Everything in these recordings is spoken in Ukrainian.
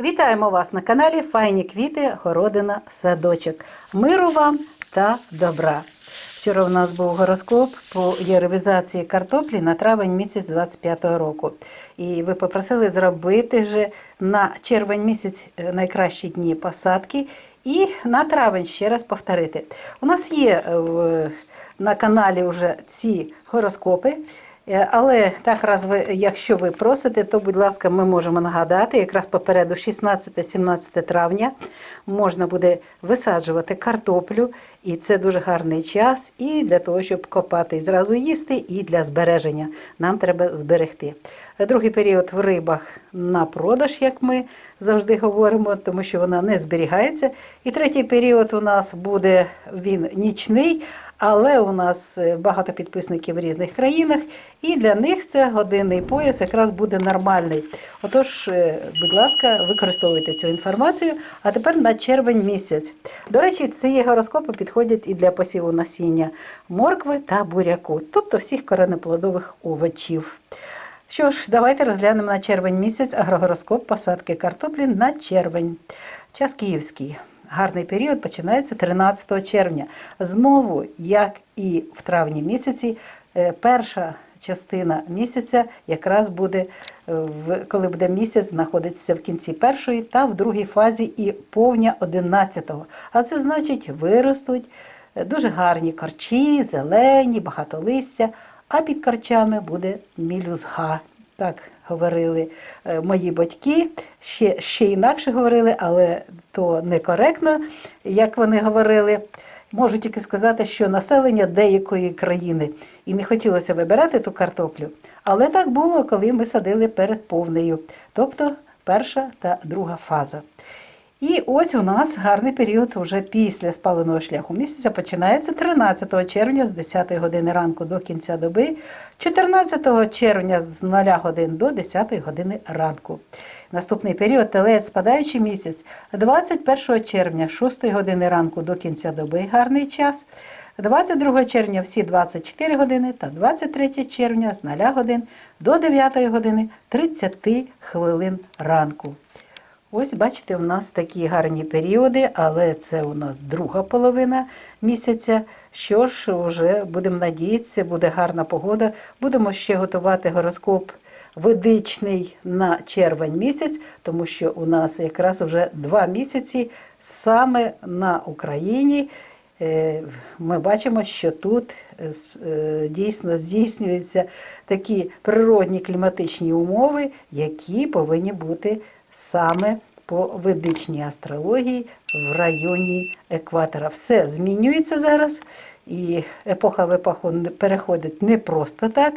Вітаємо вас на каналі Файні квіти, городина, садочок. Миру вам та добра. Вчора у нас був гороскоп по єревізації картоплі на травень місяць 25-го року. І ви попросили зробити вже на червень місяць е, найкращі дні посадки і на травень ще раз повторити. У нас є е, в- на каналі вже ці гороскопи. Е, Але так раз ви, якщо ви просите, то будь ласка, ми можемо нагадати, якраз попереду 16-17 травня можна буде висаджувати картоплю, і це дуже гарний час і для того, щоб копати і зразу їсти, і для збереження. Нам треба зберегти. Другий період в рибах на продаж, як ми завжди говоримо, тому що вона не зберігається. І третій період у нас буде він нічний. Але у нас е, багато підписників в різних країнах, і для них це годинний пояс якраз буде нормальний. Отож, е, будь ласка, використовуйте цю інформацію. А тепер на червень місяць. До речі, ці гороскопи підходять і для посіву насіння моркви та буряку, тобто всіх коренеплодових овочів. Що ж, давайте розглянемо на червень місяць агрогороскоп посадки картоплі на червень. Час київський. Гарний період починається 13 червня. Знову, як і в травні місяці, е, перша частина місяця якраз буде, е, коли буде місяць, знаходитися в кінці першої та в другій фазі і повня 11-го. А це значить, виростуть е, дуже гарні корчі, зелені, багато листя, а під корчами буде мілюзга. Так говорили е, мої батьки, ще, ще інакше говорили, але то некоректно, як вони говорили. Можу тільки сказати, що населення деякої країни і не хотілося вибирати ту картоплю. Але так було, коли ми садили перед повнею, тобто перша та друга фаза. І ось у нас гарний період вже після спаленого шляху місяця починається 13 червня з 10 години ранку до кінця доби, 14 червня з 0 годин до 10 години ранку. Наступний період телець спадаючий місяць 21 червня з 6 години ранку до кінця доби гарний час. 22 червня всі 24 години та 23 червня з 0 годин до 9 години 30 хвилин ранку. Ось бачите, у нас такі гарні періоди, але це у нас друга половина місяця. Що ж, вже будемо надіятися, буде гарна погода. Будемо ще готувати гороскоп ведичний на червень місяць, тому що у нас якраз вже два місяці саме на Україні. Е, Ми бачимо, що тут е, е, дійсно здійснюються такі природні кліматичні умови, які повинні бути саме по ведичній астрології в районі екватора. Все змінюється зараз, і епоха в епоху переходить не просто так.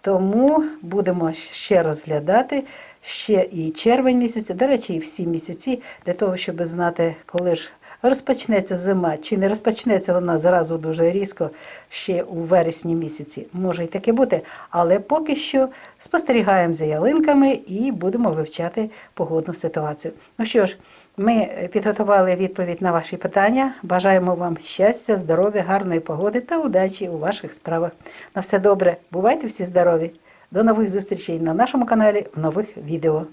Тому будемо ще розглядати ще і червень місяць, до речі, і всі місяці, для того, щоб знати, коли ж розпочнеться зима, чи не розпочнеться вона зразу дуже різко ще у вересні місяці. Може і таке бути, але поки що спостерігаємо за ялинками і будемо вивчати погодну ситуацію. Ну що ж, ми підготували відповідь на ваші питання. Бажаємо вам щастя, здоров'я, гарної погоди та удачі у ваших справах. На все добре. Бувайте всі здорові! До нових зустрічей на нашому каналі в нових відео.